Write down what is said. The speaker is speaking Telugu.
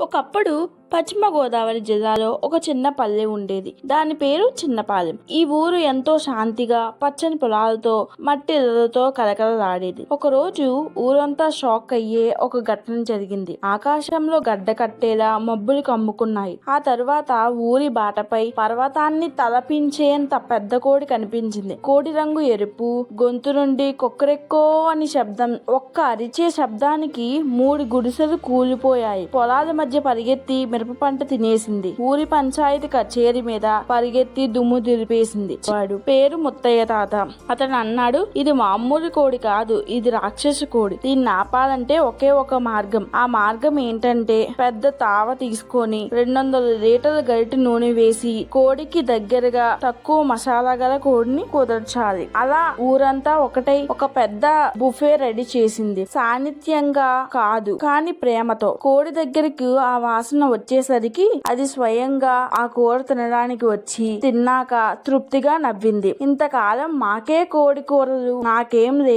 ఒకప్పుడు పశ్చిమ గోదావరి జిల్లాలో ఒక చిన్న పల్లె ఉండేది. దాని పేరు చిన్నపాలెం. ఈ ఊరు ఎంతో శాంతిగా పచ్చని పొలాలతో మట్టి ఇళ్ళతో కలకలలాడేది. ఒక రోజు ఊరంతా షాక్ అయ్యే ఒక ఘటన జరిగింది. ఆకాశంలో గడ్డ కట్టేలా మబ్బులు కమ్ముకున్నాయి. ఆ తర్వాత ఊరి బాటపై పర్వతాన్ని తలపించేంత పెద్ద కోడి కనిపించింది. కోడి రంగు ఎరుపు గొంతు నుండి కొక్కరెక్కో అని శబ్దం ఒక్క అరిచే శబ్దానికి మూడు గుడిసెలు కూలిపోయాయి. పొలాల మధ్య పరిగెత్తి మిరప పంట తినేసింది. ఊరి పంచాయతీ కచేరీ మీద పరిగెత్తి దుమ్ము దులిపేసింది వాడు. పేరు ముత్తయ్య తాత. అతను అన్నాడు ఇది మామూలు కోడి కాదు ఇది రాక్షస కోడి. దీన్ని ఆపాలంటే ఒకే ఒక మార్గం. ఆ మార్గం ఏంటంటే పెద్ద తావ తీసుకొని రెండు వందల లీటర్ల గరిటె నూనె వేసి కోడికి దగ్గరగా తక్కువ మసాలా గల కోడిని కుదర్చాలి. అలా ఊరంతా ఒకటై ఒక పెద్ద బుఫే రెడీ చేసింది. సాన్నిధ్యంగా కాదు కాని ప్రేమతో. కోడి దగ్గరికి ఆ వాసన వచ్చేసరికి అది స్వయంగా ఆ కూర తినడానికి వచ్చి తిన్నాక తృప్తిగా నవ్వింది. ఇంతకాలం మాకే కోడి కూరలు నాకేం లేవు.